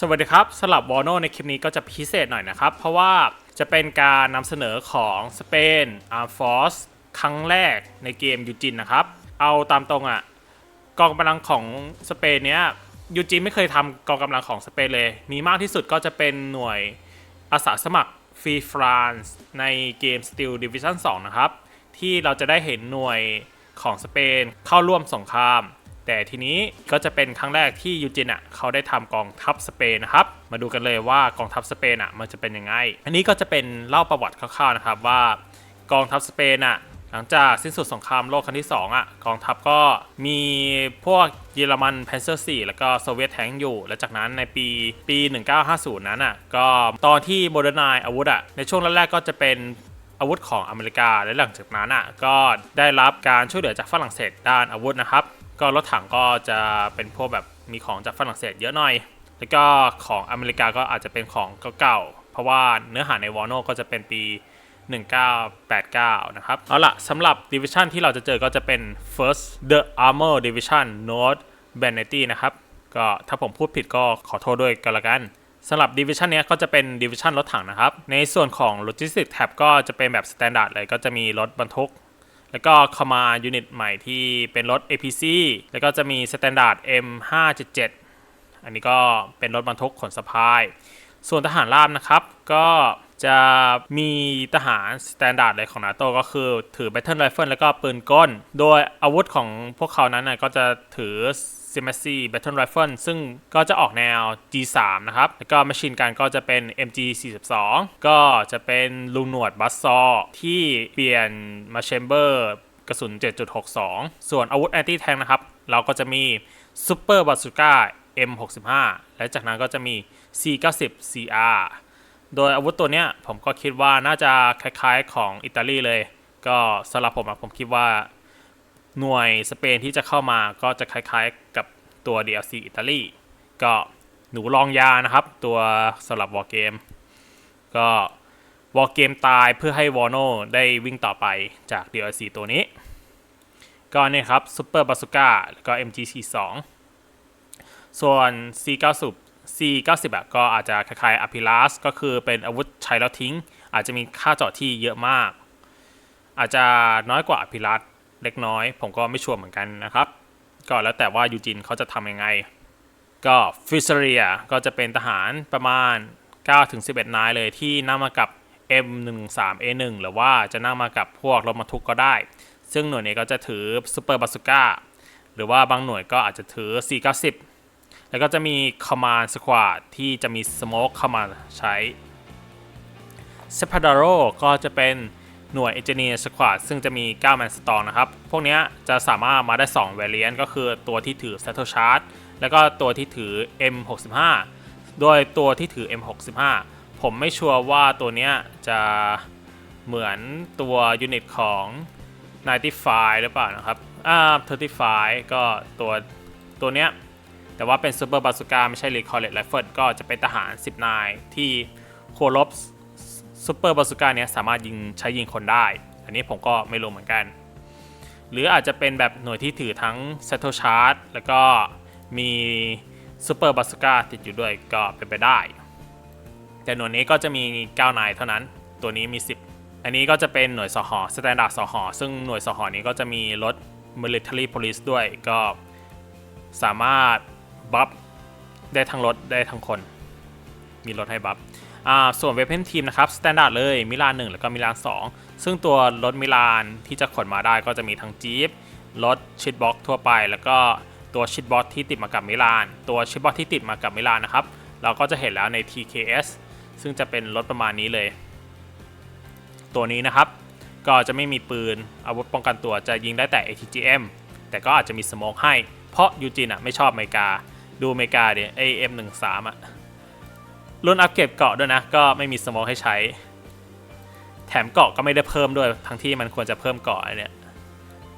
สวัสดีครับสำหรับวอโนในคลิปนี้ก็จะพิเศษหน่อยนะครับ เพราะว่าจะเป็นการนำเสนอของสเปนอาร์ฟอสครั้งแรกในเกมยูจินนะครับ เอาตามตรงอะ่ะกองกำลังของสเปนเนี้ยยูจินไม่เคยทำกองกำลังของสเปนเลย มีมากที่สุดก็จะเป็นหน่วยอาสาสมัครฟรีฟรานซ์ในเกม Steel Division 2 นะครับ ที่เราจะได้เห็นหน่วยของสเปนเข้าร่วมสงคราม แต่ทีนี้ก็จะเป็นครั้งแรกที่ยูจินอะเขาได้ทำกองทัพสเปนนะครับ มาดูกันเลยว่ากองทัพสเปนอะมันจะเป็นยังไง อันนี้ก็จะเป็นเล่าประวัติคร่าวๆนะครับว่ากองทัพสเปนอะหลังจากสิ้นสุดสงครามโลกครั้งที่ 2อะกองทัพก็มีพวกเยอรมันแพนเซอร์4แล้วก็โซเวียตแทงอยู่ และจากนั้นในปีปี 1950 นั้นอะก็ตอนที่โมเดิร์นไนอาวุธอะในช่วงแรกๆก็จะเป็นอาวุธของอเมริกาและหลังจากนั้นอะก็ได้รับการช่วยเหลือจากฝรั่งเศสด้านอาวุธนะครับ ก็รถถังก็จะเป็นพวกแบบมีของจากฝรั่งเศสเยอะหน่อย แล้วก็ของอเมริกาก็อาจจะเป็นของเก่าๆ เพราะว่าเนื้อหาในวอร์โนก็จะเป็นปี 1989 นะครับ เอาล่ะสำหรับดิวิชันที่เราจะเจอก็จะเป็น first the armor division north b a n e t y นะครับ ก็ถ้าผมพูดผิดก็ขอโทษด้วยกันละกันสำหรับดิวิชันนี้ก็จะเป็นดิวิชันรถถังนะครับ ในส่วนของ logistic tab ก็จะเป็นแบบ standard เลยก็จะมีรถบรรทุก แล้วก็เข้ามายูนิตใหม่ที่เป็นรถ APC แล้วก็จะมี Standard M577 อันนี้ก็เป็นรถบรรทุกขนสะพาย ส่วนทหารราบนะครับ ก็จะมีทหารสแตนดาร์ดเลยของนาโตก็คือถือ Battle Rifle แล้วก็ปืนก้น โดยอาวุธของพวกเขานั้นนะก็จะถือ s i m a c Battle Rifle ซึ่งก็จะออกแนว G3 นะครับ แล้วก็ Machine Gun ก็จะเป็น MG42 ก็จะเป็นลุงหนวดบัสซอที่เปลี่ยนมาแชมเบอร์กระสุน 7.62 ส่วนอาวุธ Anti Tank นะครับ เราก็จะมี Super Bazooka M65 และจากนั้นก็จะมี C90 CR โดยอาวุธตัวเนี้ยผมก็คิดว่าน่าจะคล้ายๆของอิตาลีเลย ก็สำหรับผมผมคิดว่า หน่วยสเปนที่จะเข้ามาก็จะคล้ายๆกับตัว DLC อิตาลีก็หนูลองยานะครับ ตัวสำหรับวอ r เกม ก็วอ r เกมตายเพื่อให้วอโนได้วิ่งต่อไปจาก DLC ตัวนี้ ก็เนี่ยครับซูเปอร์บาซูก้าแล้วก็ MG42 ส่วน C90 C90 อะก็อาจจะคล้ายๆอพิล s สก็คือเป็นอาวุธใช้แล้วทิ้ง อาจจะมีค่าเจาะที่เยอะมาก อาจจะน้อยกว่าอพิล s ส เล็กน้อย ผมก็ไม่ชัวร์เหมือนกันนะครับ ก็แล้วแต่ว่ายูจินเขาจะทำยังไง ก็ฟิสเรียก็จะเป็นทหารประมาณ 9-11 นายเลยที่นั่งมากับ M13A1 หรือว่าจะนั่งมากับพวกรถบรรทุกก็ได้ ซึ่งหน่วยนี้ก็จะถือซูเปอร์บาซูก้าหรือว่าบางหน่วยก็อาจจะถือ C90 แล้วก็จะมี Command Squad ที่จะมี Smoke เข้ามาใช้ s e p a d a r o ก็จะเป็น หน่วย Engineer Squad ซึ่งจะมี 9 Man Strong นะครับ พวกนี้จะสามารถมาได้ 2 Variant ก็คือตัวที่ถือ Saddle Charge แล้วก็ตัวที่ถือ M65 โดยตัวที่ถือ M65 ผมไม่ชัวร์ว่าตัวนี้จะเหมือนตัวยูนิตของ 95 หรือเปล่านะครับ อ่า35 ก็ตัวตัวเนี้ย แต่ว่าเป็นซูเปอร์บาซูก้าไม่ใช่รีคอร์เรตไรเฟิลก็จะเป็นทหาร 10นายที่โครบ ซูเปอร์บาซูก้าเนี้ยสามารถยิงใช้ยิงคนได้ อันนี้ผมก็ไม่รู้เหมือนกัน หรืออาจจะเป็นแบบหน่วยที่ถือทั้ง s e t t l e Charge แล้วก็มีซูเปอร์บาซูก้าติดอยู่ด้วยก็เป็นไปได้ แต่หน่วยนี้ก็จะมี 9 นายเท่านั้น ตัวนี้มี 10 อันนี้ก็จะเป็นหน่วยสหอสแตนดาร์ดสหอซึ่งหน่วยสหอนี้ก็จะมีรถ military police ด้วยก็สามารถบัฟได้ทั้งรถได้ทั้งคน มีรถให้บัฟ ส่วนเวเพนทีมนะครับสแตนดาร์ดเลยมิลาน1แล้วก็มิลาน2 ซึ่งตัวรถมิลานที่จะขนมาได้ก็จะมีทั้งจี๊ปรถชิดบ็อกทั่วไป แล้วก็ตัวชิดบ็อกที่ติดมากับมิลาน ตัวชิดบ็อกที่ติดมากับมิลานนะครับเราก็จะเห็นแล้วใน TKS ซึ่งจะเป็นรถประมาณนี้เลย ตัวนี้นะครับ ก็จะไม่มีปืนอาวุธป้องกันตัวจะยิงได้แต่ ATGM แต่ก็อาจจะมีสโมกให้ เพราะยูจินอะไม่ชอบอเมริกา ดูอเมริกาเดี๋ย AM13 อะ รุ่นอัปเกรดเกาะด้วยนะ ก็ไม่มีสโมกให้ใช้ แถมเกาะก็ไม่ได้เพิ่มด้วย ทั้งที่มันควรจะเพิ่มเกาะเนี่ย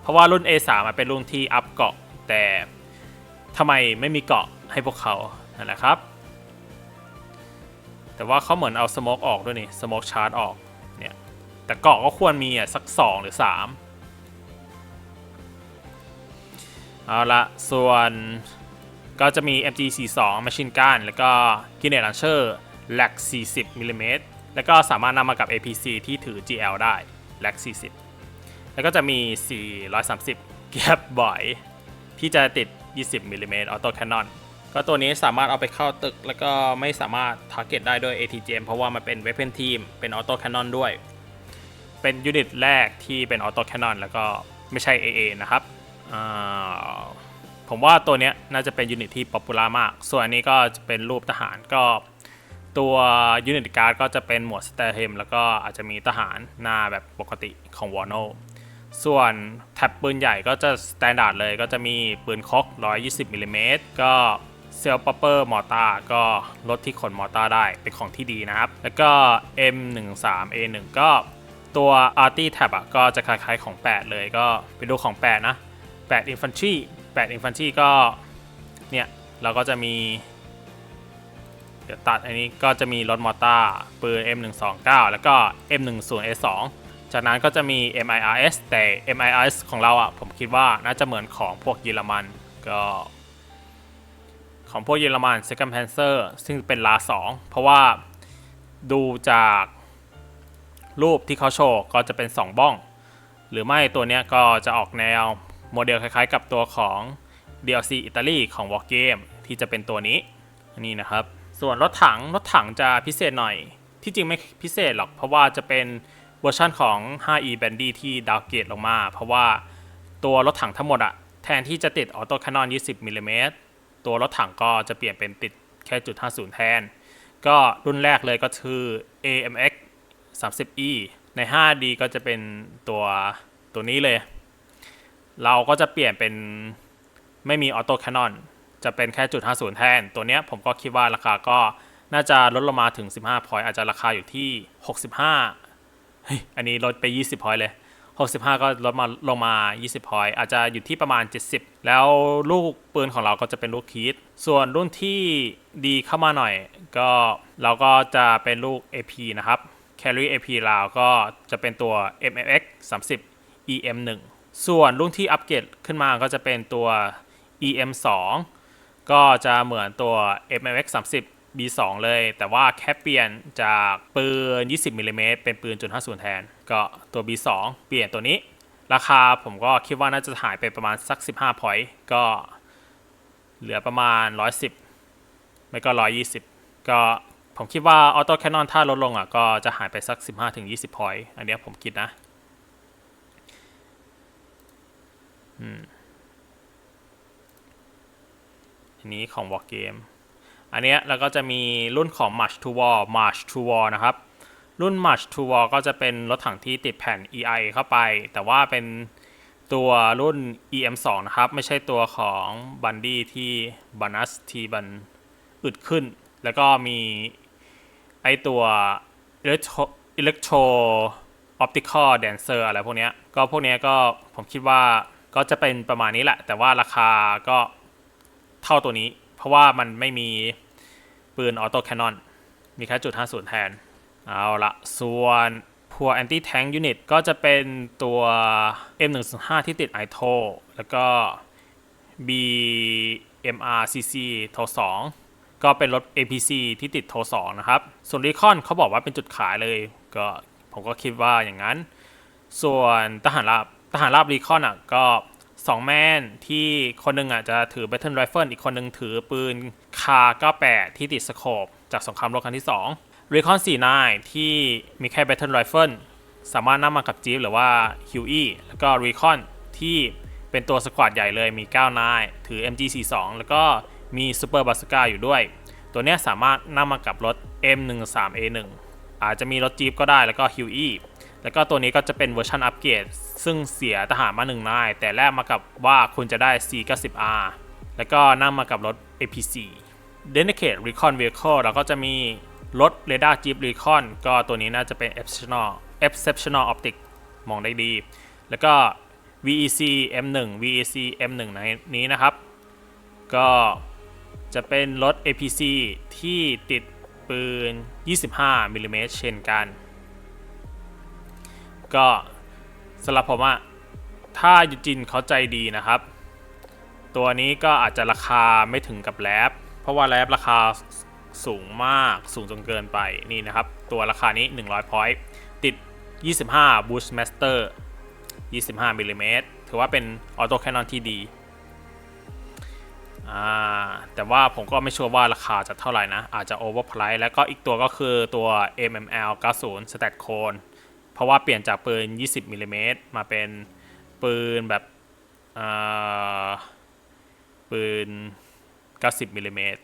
เพราะว่ารุ่น A3 อะเป็นรุ่นที่อัพเกาะ แต่ทำไมไม่มีเกาะให้พวกเขา นั่นแหละครับ แต่ว่าเขาเหมือนเอาสโมกออกด้วยนี่ สโมกชาร์จออก เนี่ย แต่เกาะก็ควรมีอะสัก 2 หรือ 3 เอาละส่วน ก็จะมี MG42 Machine Gun แล้วก็ Grenade Launcher LAC 40มิลลิเมตรแล้วก็สามารถนำมากับ APC ที่ถือ GL ได้ LAC 40 แล้วก็จะมี 430แก็บบ่อย ที่จะติด 20มิลลิเมตรออโต้แคนนอนก็ตัวนี้สามารถเอาไปเข้าตึก แล้วก็ไม่สามารถทาร์เก็ตได้ด้วย ATGM เพราะว่ามันเป็น Weapon Team เป็นออโต้แคนนอนด้วย เป็นยูนิตแรกที่เป็นออโต้แคนนอนแล้วก็ไม่ใช่ AA นะครับอ่า ผมว่าตัวเนี้ยน่าจะเป็นยูนิตที่ป๊อปปูล่ามาก ส่วนอันนี้ก็จะเป็นรูปทหารก็ ตัวยูนิตการ์ดก็จะเป็นหมวดสเตอร์เฮมแล้วก็อาจจะมีทหารหน้าแบบปกติของวอร์โนส่วนแท็บปืนใหญ่ก็จะสแตนดาร์ดเลยก็จะมีปืนคอก 120มิลลิเมตรก็เซลปเปอร์มอร์ตาก็ลดที่ขนมอร์ตาได้เป็นของที่ดีนะครับ แล้วก็ M13A1 ก็ตัว Arty Tab อะก็จะคล้ายๆของ 8 เลยก็ไปดูของ 8 นะ 8 Infantry 8 Infantry ก็ เนี่ย เราก็จะมี เดี๋ยวตัดอันนี้ก็จะมีรถมอร์ตาร์ปืน M129 แล้วก็ M10A2 จากนั้นก็จะมี MIRS แต่ MIRS ของเราอะ ผมคิดว่าน่าจะเหมือนของพวกเยอรมันก็ของพวกเยอรมัน Second Panzer ซึ่งเป็นลา2เพราะว่าดูจากรูปที่เขาโชว์ก็จะเป็น 2 บ้อง หรือไม่ตัวเนี้ยก็จะออกแนว โมเดลคล้ายๆกับตัวของ DLC อิตาลีของ War Game ที่จะเป็นตัวนี้นี่นะครับ ส่วนรถถังรถถังจะพิเศษหน่อย ที่จริงไม่พิเศษหรอก เพราะว่าจะเป็นเวอร์ชันของ 5e Bandy ที่ดาวเกตลงมา เพราะว่าตัวรถถังทั้งหมดอะแทนที่จะติดออโต้แคนนอน 20มิลลิเมตรตัวรถถังก็จะเปลี่ยนเป็นติดแค่จุด50 แทน ก็รุ่นแรกเลยก็คือ AMX 30E ใน 5D ก็จะเป็นตัวตัวนี้เลย เราก็จะเปลี่ยนเป็นไม่มีออโต้แคนนอนจะเป็นแค่จุด50 แทน ตัวเนี้ยผมก็คิดว่าราคาก็น่าจะลดลงมาถึง 15 พอยต์อาจจะราคาอยู่ที่ 65เฮ้ยอันนี้ลดไป 20 พอยต์เลย 65 ก็ลดมาลงมา 20 พอยต์อาจจะอยู่ที่ประมาณ 70 แล้วลูกปืนของเราก็จะเป็นลูกคีดส่วนรุ่นที่ดีเข้ามาหน่อย ก็เราก็จะเป็นลูก AP นะครับ Carry AP ลาวก็จะเป็นตัว MMX 30 EM 1 ส่วนรุ่นที่อัปเกรดขึ้นมาก็จะเป็นตัว EM 2ก็จะเหมือนตัว MX 30 B2 เลย แต่ว่าแค่เปลี่ยนจากปืน 20มิลลิเมตรเป็นปืนจุด50 แทน ก็ตัว B2 เปลี่ยนตัวนี้ ราคาผมก็คิดว่าน่าจะหายไปประมาณสัก 15 พอยต์ก็เหลือประมาณ 110 ไม่ก็ 120 ก็ผมคิดว่าออโต้แคนนอนถ้าลดลงอะก็จะหายไปสัก 15-20 พอยต์อันนี้ผมคิดนะ อันนี้ของ War Game อันเนี้ยแล้วก็จะมีรุ่นของ March to War March to War นะครับ รุ่น March to War ก็จะเป็นรถถังที่ติดแผ่น EI เข้าไป แต่ว่าเป็นตัวรุ่น EM2 นะครับ ไม่ใช่ตัวของบันดี้ที่บันัสทีบันอึดขึ้น แล้วก็มีไอตัว Electro Electro Optical Dancer อะไรพวกเนี้ยก็พวกเนี้ยก็ผมคิดว่า ก็จะเป็นประมาณนี้แหละ แต่ว่าราคาก็เท่าตัวนี้ เพราะว่ามันไม่มีปืนออโต้แคนนอนมีแค่จุด50 แทน เอาละส่วนพวก anti tank unit ก็จะเป็นตัว M105 ที่ติด i t o แล้วก็ BMRCC โท2ก็เป็นรถ APC ที่ติดโท2นะครับ ส่วน Recon เขาบอกว่าเป็นจุดขายเลย ก็ผมก็คิดว่าอย่างนั้น ส่วนทหารราบ ทหารราบ Recon อะก็สองแม่นที่คนหนึ่งอะจะถือ Battle Rifle อีกคนหนึ่งถือปืนคา98 ที่ติดสโคปจากสงครามโลกครั้งที่ 2 Recon 49 ที่มีแค่ Battle Rifle สามารถนำมากับจีฟหรือว่า Huey แล้วก็ Recon ที่เป็นตัวสควอตใหญ่เลยมี9นายถือ MG42 แล้วก็มี Super Bazooka อยู่ด้วย ตัวเนี้ยสามารถนำมากับรถ M13A1 อาจจะมีรถจีฟก็ได้แล้วก็ Huey แล้วก็ตัวนี้ก็จะเป็นเวอร์ชันอัปเกรดซึ่งเสียทหารมาหนึ่งนาย แต่แลกมากับว่าคุณจะได้ C90R แล้วก็นั่งมากับรถ APC Dedicated Recon Vehicle เราก็จะมีรถ Radar Jeep Recon ก็ตัวนี้น่าจะเป็น Exceptional Exceptional Optic มองได้ดี แล้วก็ VEC M1 VEC M1 ในนี้นะครับ ก็จะเป็นรถ APC ที่ติดปืน 25มิลลิเมตรเช่นกัน ก็สำหรับผมอะถ้ายูจินเขาใจดีนะครับ ตัวนี้ก็อาจจะราคาไม่ถึงกับแรปเพราะว่าแรปราคาสูงมากสูงจนเกินไปนี่นะครับ ตัวราคานี้ 100 point ติด 25 Boost Master 25มิลลิเมตรถือว่าเป็นออโต้แคนนอนที่ดี แต่ว่าผมก็ไม่ชัวร์ว่าราคาจะเท่าไหร่นะ อาจจะ overprice แล้วก็อีกตัวก็คือตัว MML 90 Stat Cone เพราะว่าเปลี่ยนจากปืน 20มิลลิเมตรมาเป็นปืนแบบปืน 90มิลลิเมตร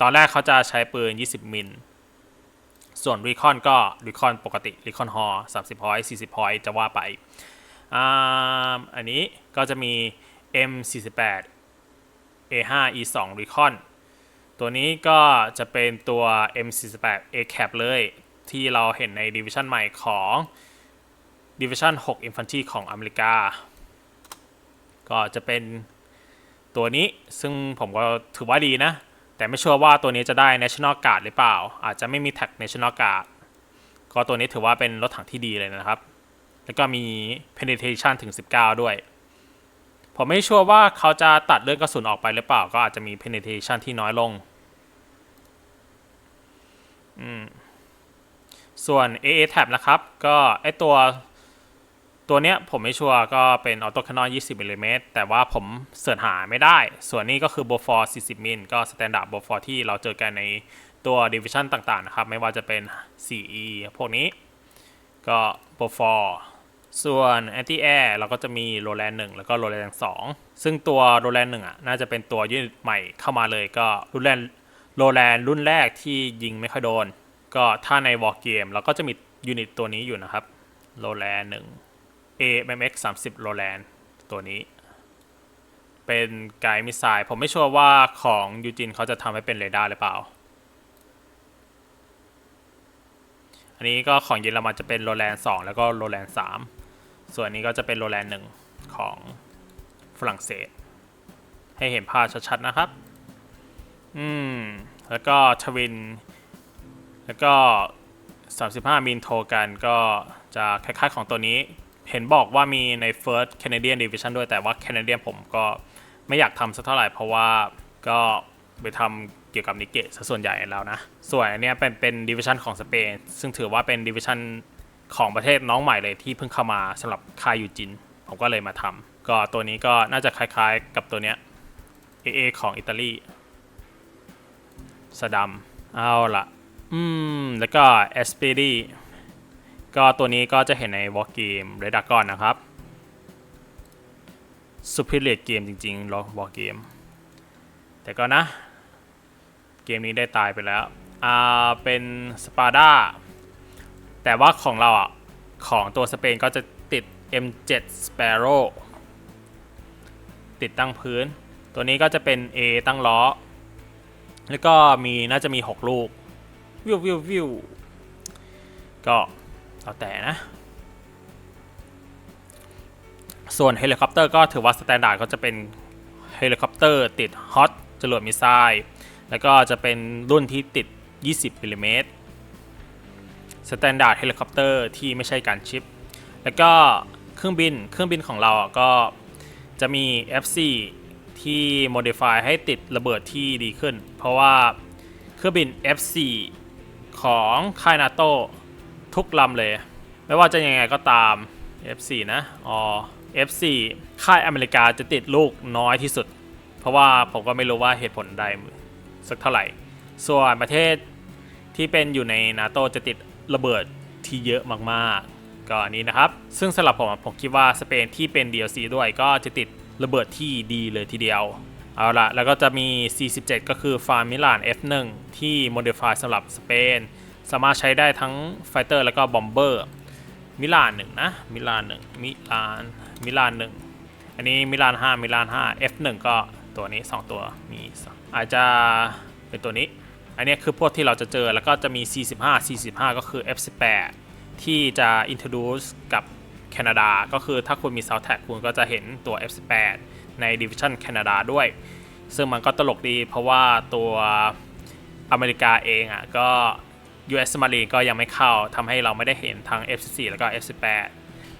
ตอนแรกเขาจะใช้ปืน 20 มิล ส่วนรีคอนก็รีคอนปกติรีคอนฮอ30พอยต์40พอยต์จะว่าไปอ,าอันนี้ก็จะมี M48 A5 E2 Recon ตัวนี้ก็จะเป็นตัว M48 A-Cap เลย ที่เราเห็นในดิวิชันใหม่ของ Division 6 Infantry ของอเมริกา ก็จะเป็นตัวนี้ซึ่งผมก็ถือว่าดีนะ แต่ไม่ชัวร์ว่าตัวนี้จะได้ National Guard หรือเปล่า อาจจะไม่มีแท็ก National Guard ก็ตัวนี้ถือว่าเป็นรถถังที่ดีเลยนะครับ แล้วก็มี penetration ถึง 19 ด้วย ผมไม่ชัวร์ว่าเขาจะตัดเลื่อดกระสุนออกไปหรือเปล่า ก็อาจจะมี penetration ที่น้อยลง อืม ส่วน AA tab นะครับ ก็ไอตัวตัวเนี้ยผมไม่ชัวร์ก็เป็นออโต้แคนนอน20มิลลิเมตรแต่ว่าผมเสิร์ชหาไม่ได้ ส่วนนี้ก็คือ b o f o r 40มิลก็สแตนดาร์ด b o f o r ที่เราเจอกันในตัวดิวิชันต่างๆนะครับ ไม่ว่าจะเป็น 4E พวกนี้ ก็ b o f o r ส่วน anti air เราก็จะมีโรแลน1แล้วก็โรแลน2ซึ่งตัวโรแลน1อะน่าจะเป็นตัวยูนิตใหม่เข้ามาเลยก็รุ่นแรกโรแลนรุ่นแรกที่ยิงไม่ค่อยโดน ก็ถ้าในวอ r เกมเราก็จะมียูนิตตัวนี้อยู่นะครับโรแลน1 AMX 30โรแลนตัวนี้ เป็นไกด์มิสไซล์ผมไม่ชัวร์ว่าของยูจินเขาจะทำให้เป็นเรดาร์หรือเปล่า อันนี้ก็ของเยอรมันจะเป็นโรแลน2แล้วก็โรแลน3ส่วนนี้ก็จะเป็นโรแลน1ของฝรั่งเศส ให้เห็นภาพชัดๆนะครับ อืม แล้วก็ทวิน แล้วก็ 35 มิลโทกันก็จะคล้ายๆของตัวนี้ เห็นบอกว่ามีใน First Canadian Division ด้วยแต่ว่า Canadian ผมก็ไม่อยากทำสักเท่าไหร่เพราะว่าก็ไปทำเกี่ยวกับนิเกะซะส่วนใหญ่แล้วนะ ส่วนอันนี้เป็นเป็นดิวิชันของสเปน ซึ่งถือว่าเป็นดิวิชันของประเทศน้องใหม่เลยที่เพิ่งเข้ามาสำหรับคายยูจิน ผมก็เลยมาทำก็ตัวนี้ก็น่าจะคล้ายๆกับตัวเนี้ย AA ของอิตาลีสดัมเอาละ อืม แล้วก็เอสปีดีก็ตัวนี้ก็จะเห็นในวอ r เกมเรดากอนนะครับสุพิเรียเกมจริงๆรอวอ r เกม แต่ก็นะ เกมนี้ได้ตายไปแล้ว อ่า เป็นสปาร์ดาแต่ว่าของเราอะ ของตัวสเปนก็จะติด M7 Sparrow ติดตั้งพื้น ตัวนี้ก็จะเป็น A ตั้งล้อ แล้วก็มีน่าจะมี 6 ลูก วิววิววิวก็แล้วแต่นะ ส่วนเฮลิคอปเตอร์ก็ถือว่าสแตนดาร์ดก็จะเป็นเฮลิคอปเตอร์ติดฮอตจรวดมิสไซล์แล้วก็จะเป็นรุ่นที่ติด 20มิลลิเมตรสแตนดาร์ดเฮลิคอปเตอร์ที่ไม่ใช่การชิป แล้วก็เครื่องบินเครื่องบินของเราอะก็จะมี F4 ที่ modify ให้ติดระเบิดที่ดีขึ้น เพราะว่าเครื่องบิน F4 ของค่ายนาโตทุกลำเลย ไม่ว่าจะยังไงก็ตาม F4 นะอ๋อ F4 ค่ายอเมริกาจะติดลูกน้อยที่สุด เพราะว่าผมก็ไม่รู้ว่าเหตุผลใดสักเท่าไหร่ ส่วนประเทศที่เป็นอยู่ในนาโตจะติดระเบิดที่เยอะมากๆ ก็อันนี้นะครับ ซึ่งสำหรับผมผมคิดว่าสเปนที่เป็น DLC ด้วยก็จะติดระเบิดที่ดีเลยทีเดียว เอาละแล้วก็จะมี 47 ก็คือฟาร์มิลาน F1 ที่ modify สำหรับสเปน สามารถใช้ได้ทั้งไฟเตอร์แล้วก็บอมเบอร์มิลานหนึ่งนะมิลานหนึ่งมิลานมิลานหนึ่งอันนี้มิลานห้ามิลานห้า F1 ก็ตัวนี้ 2 ตัวมีสองอาจจะเป็นตัวนี้ อันนี้คือพวกที่เราจะเจอแล้วก็จะมี 45 45 ก็คือ F18 ที่จะ introduce กับแคนาดา ก็คือถ้าคุณมี South Tag คุณก็จะเห็นตัว F18 ใน Division แคนาดาด้วย ซึ่งมันก็ตลกดีเพราะว่าตัวอเมริกาเองอะก็ US Marine ก็ยังไม่เข้าทำให้เราไม่ได้เห็นทั้ง F14 แล้วก็ F18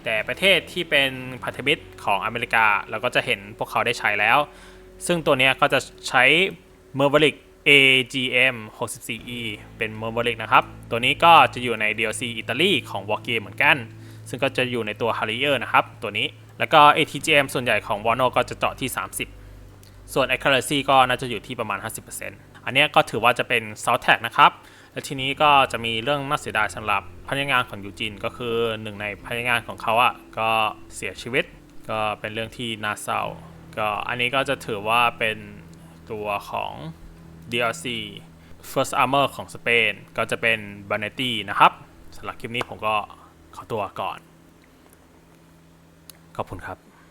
แต่ประเทศที่เป็นพันธมิตรของอเมริกาเราก็จะเห็นพวกเขาได้ใช้แล้ว ซึ่งตัวนี้ก็จะใช้ m e r v e r i c AGM 64E เป็น m e r v e r i c นะครับ ตัวนี้ก็จะอยู่ใน DLC อิตาลีของ War Game เหมือนกัน ซึ่งก็จะอยู่ในตัว Harrier นะครับ ตัวนี้ แล้วก็ ATGM ส่วนใหญ่ของ Wano ก็จะเจาะที่ 30 ส่วน accuracy ก็น่าจะอยู่ที่ประมาณ 50%อันนี้ก็ถือว่าจะเป็น South Tag นะครับ และทีนี้ก็จะมีเรื่องน่าเสียดายสำหรับพนักงานของยูจินก็คือหนึ่งในพนักงานของเขาอะก็เสียชีวิต ก็เป็นเรื่องที่น่าเศร้า ก็อันนี้ก็จะถือว่าเป็นตัวของ DLC First Armor ของสเปนก็จะเป็น b a n e t t i นะครับสำหรับคลิปนี้ผมก็ขอตัวก่อน ขอบคุณครับ